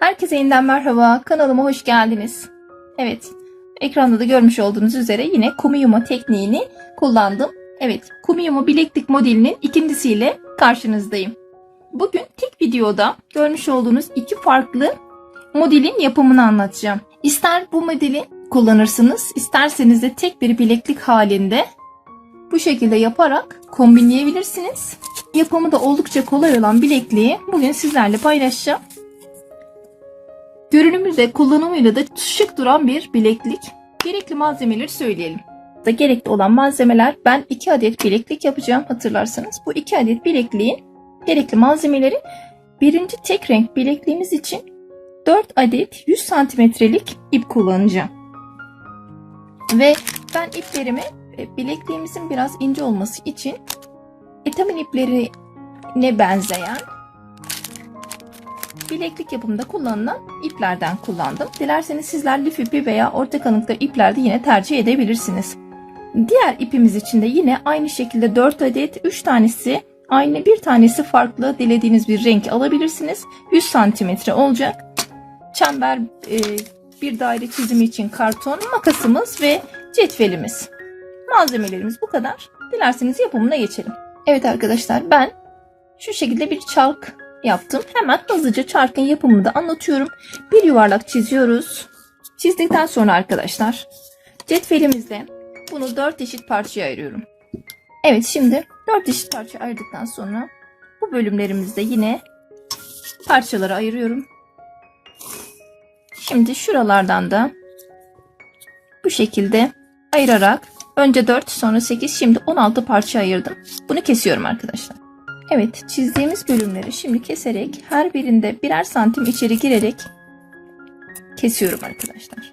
Herkese yeniden merhaba. Kanalıma hoş geldiniz. Evet, ekranda da görmüş olduğunuz üzere yine Kumiyuma tekniğini kullandım. Evet, Kumiyuma bileklik modelinin ikincisiyle karşınızdayım. Bugün tek videoda görmüş olduğunuz iki farklı modelin yapımını anlatacağım. İster bu modeli kullanırsınız, isterseniz de tek bir bileklik halinde bu şekilde yaparak kombinleyebilirsiniz. Yapımı da oldukça kolay olan bilekliği bugün sizlerle paylaşacağım. Görünümü de kullanımıyla da şık duran bir bileklik. Gerekli malzemeleri söyleyelim. Da gerekli olan malzemeler ben 2 adet bileklik yapacağım hatırlarsanız. Bu 2 adet bilekliğin gerekli malzemeleri birinci tek renk bilekliğimiz için 4 adet 100 santimetrelik ip kullanacağım. Ve ben iplerimi e, bilekliğimizin biraz ince olması için etamin iplerine benzeyen bileklik yapımında kullanılan iplerden kullandım. Dilerseniz sizler lif ipi veya orta kalınlıkta ipler de yine tercih edebilirsiniz. Diğer ipimiz için de yine aynı şekilde 4 adet 3 tanesi aynı bir tanesi farklı dilediğiniz bir renk alabilirsiniz. 100 santimetre olacak. Çember e, bir daire çizimi için karton, makasımız ve cetvelimiz. Malzemelerimiz bu kadar. Dilerseniz yapımına geçelim. Evet arkadaşlar ben şu şekilde bir çalk yaptım. Hemen hızlıca çarkın yapımını da anlatıyorum. Bir yuvarlak çiziyoruz. Çizdikten sonra arkadaşlar cetvelimizle bunu 4 eşit parçaya ayırıyorum. Evet şimdi 4 eşit parça ayırdıktan sonra bu bölümlerimizde yine parçalara ayırıyorum. Şimdi şuralardan da bu şekilde ayırarak önce 4 sonra 8 şimdi 16 parça ayırdım. Bunu kesiyorum arkadaşlar. Evet çizdiğimiz bölümleri şimdi keserek her birinde birer santim içeri girerek kesiyorum arkadaşlar.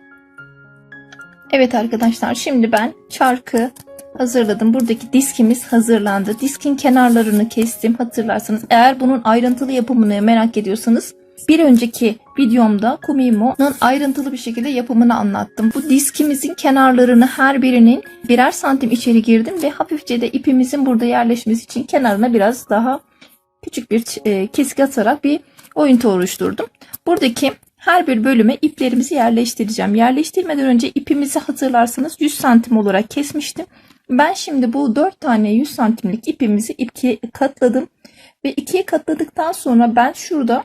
Evet arkadaşlar şimdi ben çarkı hazırladım. Buradaki diskimiz hazırlandı. Diskin kenarlarını kestim hatırlarsanız. Eğer bunun ayrıntılı yapımını merak ediyorsanız bir önceki videomda Kumimo'nun ayrıntılı bir şekilde yapımını anlattım. Bu diskimizin kenarlarını her birinin birer santim içeri girdim ve hafifçe de ipimizin burada yerleşmesi için kenarına biraz daha küçük bir e, kesik atarak bir oyuntu oluşturdum. Buradaki her bir bölüme iplerimizi yerleştireceğim. Yerleştirmeden önce ipimizi hatırlarsanız 100 santim olarak kesmiştim. Ben şimdi bu 4 tane 100 santimlik ipimizi ikiye katladım. Ve ikiye katladıktan sonra ben şurada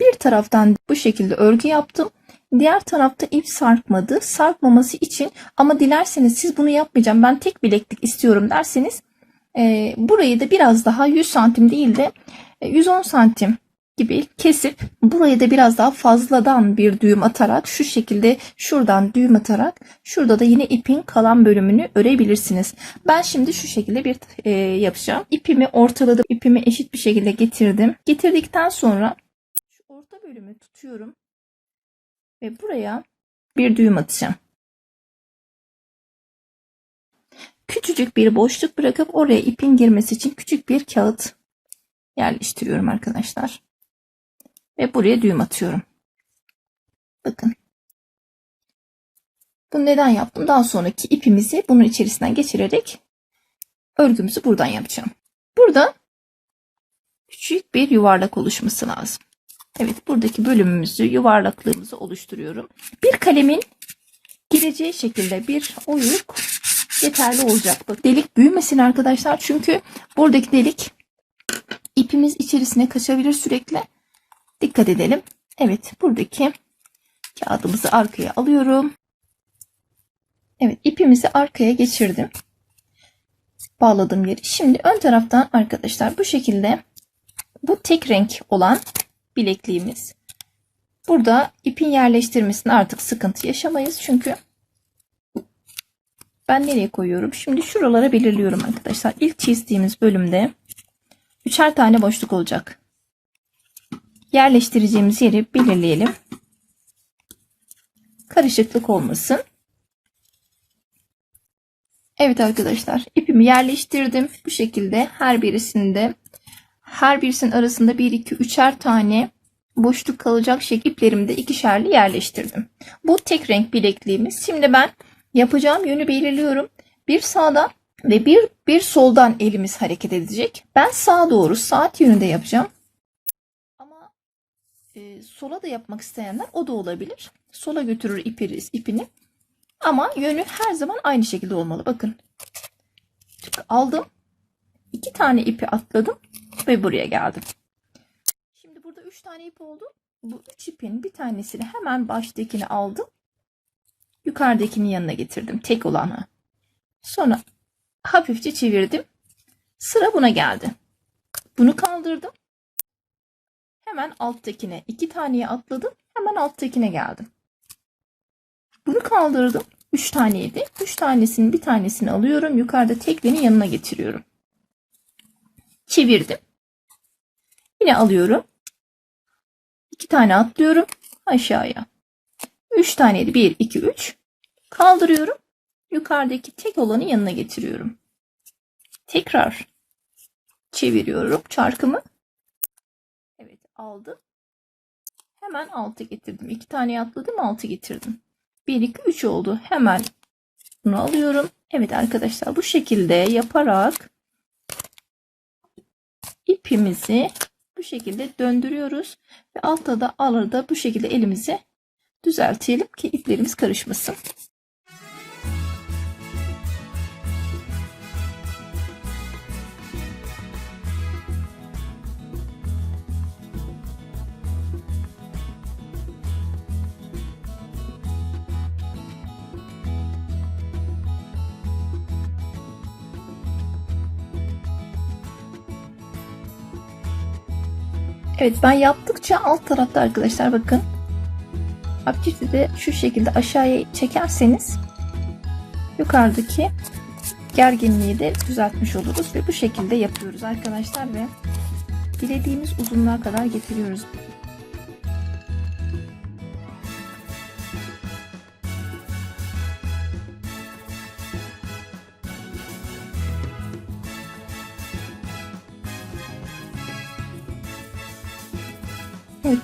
bir taraftan bu şekilde örgü yaptım. Diğer tarafta ip sarkmadı. Sarkmaması için ama dilerseniz siz bunu yapmayacağım ben tek bileklik istiyorum derseniz e, burayı da biraz daha 100 santim değil de e, 110 santim gibi kesip burayı da biraz daha fazladan bir düğüm atarak şu şekilde şuradan düğüm atarak şurada da yine ipin kalan bölümünü örebilirsiniz. Ben şimdi şu şekilde bir e, yapacağım. İpimi ortaladım. İpimi eşit bir şekilde getirdim. Getirdikten sonra bölümü tutuyorum ve buraya bir düğüm atacağım. Küçücük bir boşluk bırakıp oraya ipin girmesi için küçük bir kağıt yerleştiriyorum arkadaşlar. Ve buraya düğüm atıyorum. Bakın. Bunu neden yaptım? Daha sonraki ipimizi bunun içerisinden geçirerek örgümüzü buradan yapacağım. Burada küçük bir yuvarlak oluşması lazım. Evet buradaki bölümümüzü yuvarlaklığımızı oluşturuyorum. Bir kalemin gireceği şekilde bir oyuk yeterli olacak. Bak, delik büyümesin arkadaşlar çünkü buradaki delik ipimiz içerisine kaçabilir sürekli. Dikkat edelim. Evet buradaki kağıdımızı arkaya alıyorum. Evet ipimizi arkaya geçirdim. Bağladığım yeri. Şimdi ön taraftan arkadaşlar bu şekilde bu tek renk olan bilekliğimiz. Burada ipin yerleştirmesine artık sıkıntı yaşamayız. Çünkü ben nereye koyuyorum? Şimdi şuralara belirliyorum arkadaşlar. İlk çizdiğimiz bölümde üçer tane boşluk olacak. Yerleştireceğimiz yeri belirleyelim. Karışıklık olmasın. Evet arkadaşlar ipimi yerleştirdim. Bu şekilde her birisinde her birisinin arasında 1 2 3'er tane boşluk kalacak şekilde iplerimi de ikişerli yerleştirdim. Bu tek renk bilekliğimiz. Şimdi ben yapacağım yönü belirliyorum. Bir sağdan ve bir bir soldan elimiz hareket edecek. Ben sağa doğru saat yönünde yapacağım. Ama e, sola da yapmak isteyenler o da olabilir. Sola götürür ipi, ipini. Ama yönü her zaman aynı şekilde olmalı. Bakın. Aldım. İki tane ipi atladım ve buraya geldim. Şimdi burada üç tane ip oldu. Bu üç ipin bir tanesini hemen baştakini aldım. Yukarıdakinin yanına getirdim. Tek olanı. Sonra hafifçe çevirdim. Sıra buna geldi. Bunu kaldırdım. Hemen alttakine iki taneye atladım. Hemen alttakine geldim. Bunu kaldırdım. Üç taneydi. Üç tanesinin bir tanesini alıyorum. Yukarıda teklerin yanına getiriyorum. Çevirdim. Yine alıyorum. İki tane atlıyorum. Aşağıya. Üç taneydi. Bir, iki, üç. Kaldırıyorum. Yukarıdaki tek olanı yanına getiriyorum. Tekrar çeviriyorum çarkımı. Evet aldım. Hemen altı getirdim. İki tane atladım altı getirdim. 1, 2, 3 oldu. Hemen bunu alıyorum. Evet arkadaşlar bu şekilde yaparak ipimizi bu şekilde döndürüyoruz. Ve altta da alırda bu şekilde elimizi düzeltelim ki iplerimiz karışmasın. Evet ben yaptıkça alt tarafta arkadaşlar bakın. Hafifçe de şu şekilde aşağıya çekerseniz yukarıdaki gerginliği de düzeltmiş oluruz ve bu şekilde yapıyoruz arkadaşlar ve dilediğimiz uzunluğa kadar getiriyoruz.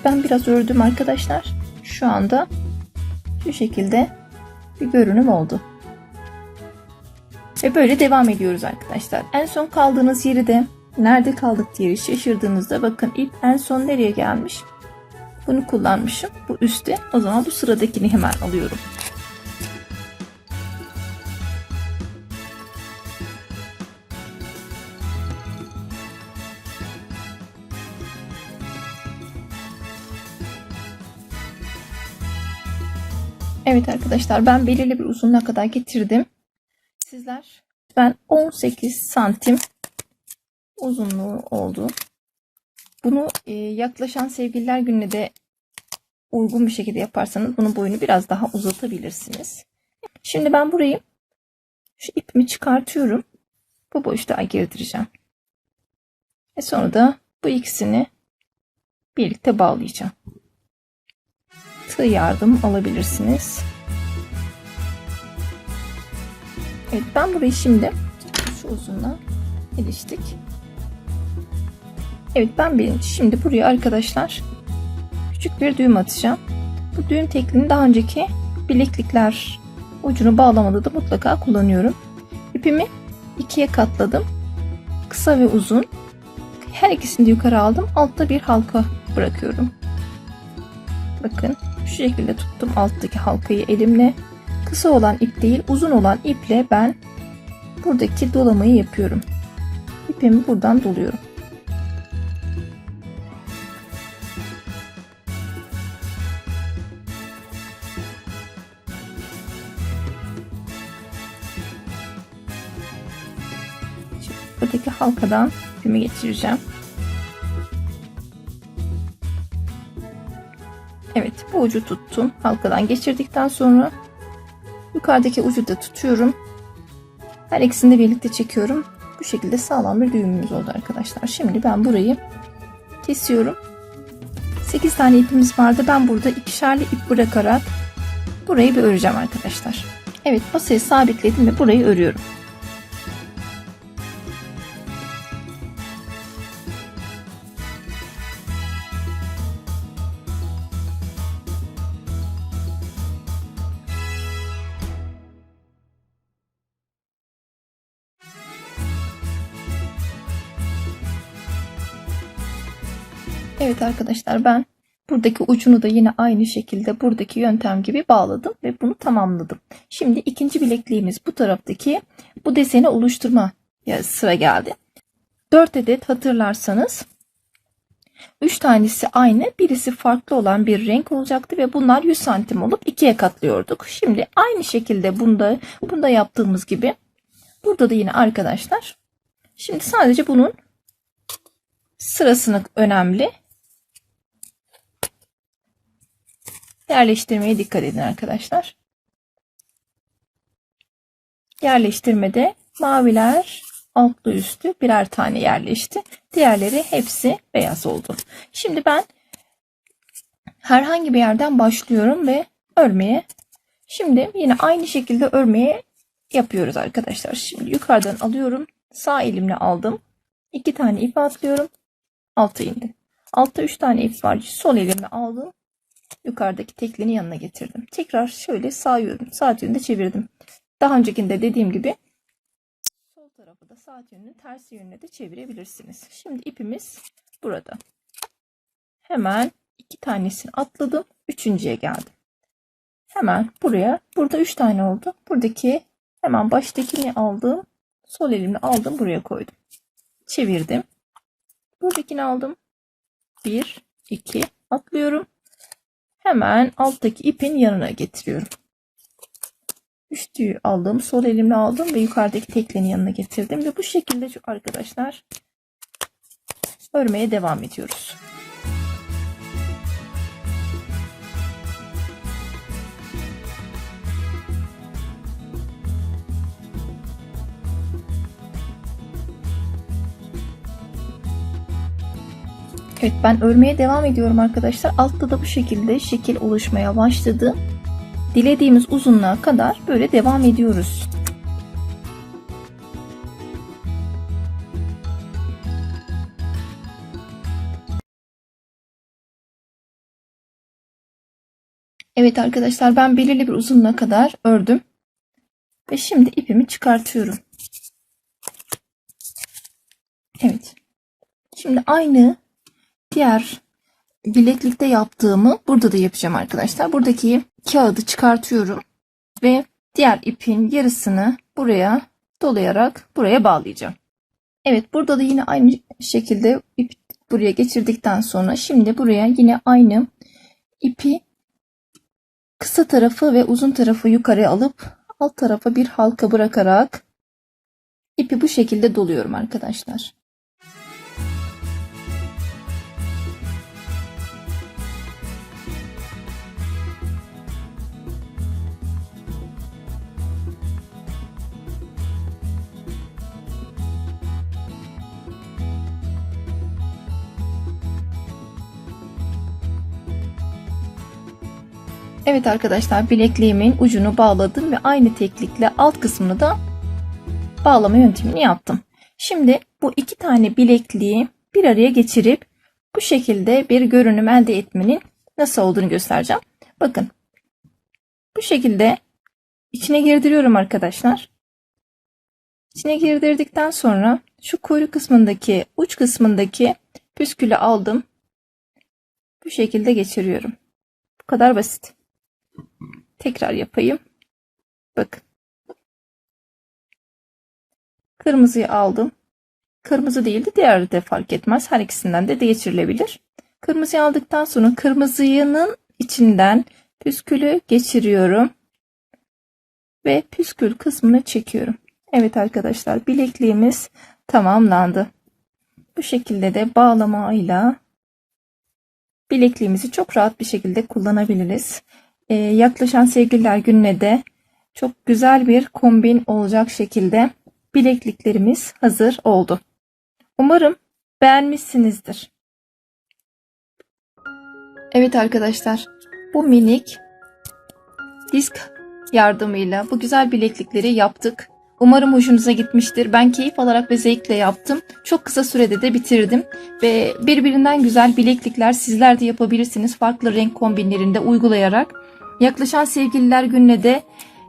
Ben biraz ördüm arkadaşlar. Şu anda şu şekilde bir görünüm oldu. Ve böyle devam ediyoruz arkadaşlar. En son kaldığınız yeri de nerede kaldık diye şaşırdığınızda bakın ip en son nereye gelmiş. Bunu kullanmışım. Bu üstte. O zaman bu sıradakini hemen alıyorum. Evet arkadaşlar ben belirli bir uzunluğa kadar getirdim. Sizler ben 18 santim uzunluğu oldu. Bunu e, yaklaşan sevgililer gününe de uygun bir şekilde yaparsanız bunun boyunu biraz daha uzatabilirsiniz. Şimdi ben burayı şu ipimi çıkartıyorum. Bu boşluğa girdireceğim. Ve sonra da bu ikisini birlikte bağlayacağım tığ yardım alabilirsiniz. Evet ben burayı şimdi şu uzunluğa iliştik. Evet ben bir şimdi buraya arkadaşlar küçük bir düğüm atacağım. Bu düğüm tekniğini daha önceki bileklikler ucunu bağlamada da mutlaka kullanıyorum. İpimi ikiye katladım. Kısa ve uzun. Her ikisini de yukarı aldım. Altta bir halka bırakıyorum. Bakın şu şekilde tuttum alttaki halkayı elimle. Kısa olan ip değil uzun olan iple ben buradaki dolamayı yapıyorum. İpimi buradan doluyorum. Şimdi buradaki halkadan ipimi geçireceğim. Evet bu ucu tuttum. Halkadan geçirdikten sonra yukarıdaki ucu da tutuyorum. Her ikisini de birlikte çekiyorum. Bu şekilde sağlam bir düğümümüz oldu arkadaşlar. Şimdi ben burayı kesiyorum. 8 tane ipimiz vardı. Ben burada ikişerli ip bırakarak burayı bir öreceğim arkadaşlar. Evet masayı sabitledim ve burayı örüyorum. Evet arkadaşlar ben Buradaki ucunu da yine aynı şekilde buradaki yöntem gibi bağladım ve bunu tamamladım. Şimdi ikinci bilekliğimiz bu taraftaki bu deseni oluşturma sıra geldi. 4 adet hatırlarsanız 3 tanesi aynı, birisi farklı olan bir renk olacaktı ve bunlar 100 santim olup ikiye katlıyorduk. Şimdi aynı şekilde bunda bunda yaptığımız gibi burada da yine arkadaşlar. Şimdi sadece bunun sırasını önemli. Yerleştirmeye dikkat edin arkadaşlar. Yerleştirmede maviler altlı üstü birer tane yerleşti. Diğerleri hepsi beyaz oldu. Şimdi ben herhangi bir yerden başlıyorum ve örmeye. Şimdi yine aynı şekilde örmeye yapıyoruz arkadaşlar. Şimdi yukarıdan alıyorum. Sağ elimle aldım. İki tane ip atlıyorum. Alta indim. Altta üç tane ip var. Sol elimle aldım. Yukarıdaki teklini yanına getirdim. Tekrar şöyle sağ yönüm, sağ yönde çevirdim. Daha öncekinde dediğim gibi sol tarafı da sağ yönünün tersi yönüne de çevirebilirsiniz. Şimdi ipimiz burada. Hemen iki tanesini atladım. Üçüncüye geldim. Hemen buraya. Burada üç tane oldu. Buradaki hemen baştakini aldım. Sol elimle aldım. Buraya koydum. Çevirdim. Buradakini aldım. Bir, iki atlıyorum. Hemen alttaki ipin yanına getiriyorum. Üstüyü aldım. Sol elimle aldım ve yukarıdaki teklenin yanına getirdim. Ve bu şekilde arkadaşlar örmeye devam ediyoruz. Evet ben örmeye devam ediyorum arkadaşlar. Altta da bu şekilde şekil oluşmaya başladı. Dilediğimiz uzunluğa kadar böyle devam ediyoruz. Evet arkadaşlar ben belirli bir uzunluğa kadar ördüm. Ve şimdi ipimi çıkartıyorum. Evet. Şimdi aynı diğer bileklikte yaptığımı burada da yapacağım arkadaşlar. Buradaki kağıdı çıkartıyorum ve diğer ipin yarısını buraya dolayarak buraya bağlayacağım. Evet burada da yine aynı şekilde ip buraya geçirdikten sonra şimdi buraya yine aynı ipi kısa tarafı ve uzun tarafı yukarı alıp alt tarafa bir halka bırakarak ipi bu şekilde doluyorum arkadaşlar. Evet arkadaşlar bilekliğimin ucunu bağladım ve aynı teklikle alt kısmını da bağlama yöntemini yaptım. Şimdi bu iki tane bilekliği bir araya geçirip bu şekilde bir görünüm elde etmenin nasıl olduğunu göstereceğim. Bakın bu şekilde içine girdiriyorum arkadaşlar. İçine girdirdikten sonra şu kuyruk kısmındaki uç kısmındaki püskülü aldım. Bu şekilde geçiriyorum. Bu kadar basit. Tekrar yapayım. Bakın. Kırmızıyı aldım. Kırmızı değildi. Diğer de fark etmez. Her ikisinden de geçirilebilir. Kırmızıyı aldıktan sonra kırmızının içinden püskülü geçiriyorum. Ve püskül kısmını çekiyorum. Evet arkadaşlar bilekliğimiz tamamlandı. Bu şekilde de bağlamayla bilekliğimizi çok rahat bir şekilde kullanabiliriz. Ee, yaklaşan sevgililer gününe de çok güzel bir kombin olacak şekilde bilekliklerimiz hazır oldu. Umarım beğenmişsinizdir. Evet arkadaşlar bu minik disk yardımıyla bu güzel bileklikleri yaptık. Umarım hoşunuza gitmiştir. Ben keyif alarak ve zevkle yaptım. Çok kısa sürede de bitirdim. Ve birbirinden güzel bileklikler sizler de yapabilirsiniz. Farklı renk kombinlerinde uygulayarak. Yaklaşan sevgililer gününe de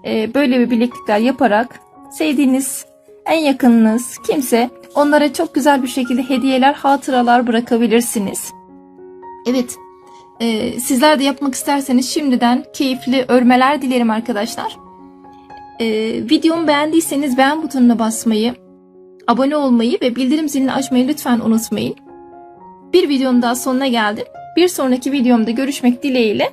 e, böyle bir bileklikler yaparak sevdiğiniz en yakınınız kimse onlara çok güzel bir şekilde hediyeler, hatıralar bırakabilirsiniz. Evet, Ee, sizler de yapmak isterseniz şimdiden keyifli örmeler dilerim arkadaşlar. Ee, videomu beğendiyseniz beğen butonuna basmayı, abone olmayı ve bildirim zilini açmayı lütfen unutmayın. Bir videonun daha sonuna geldim. Bir sonraki videomda görüşmek dileğiyle.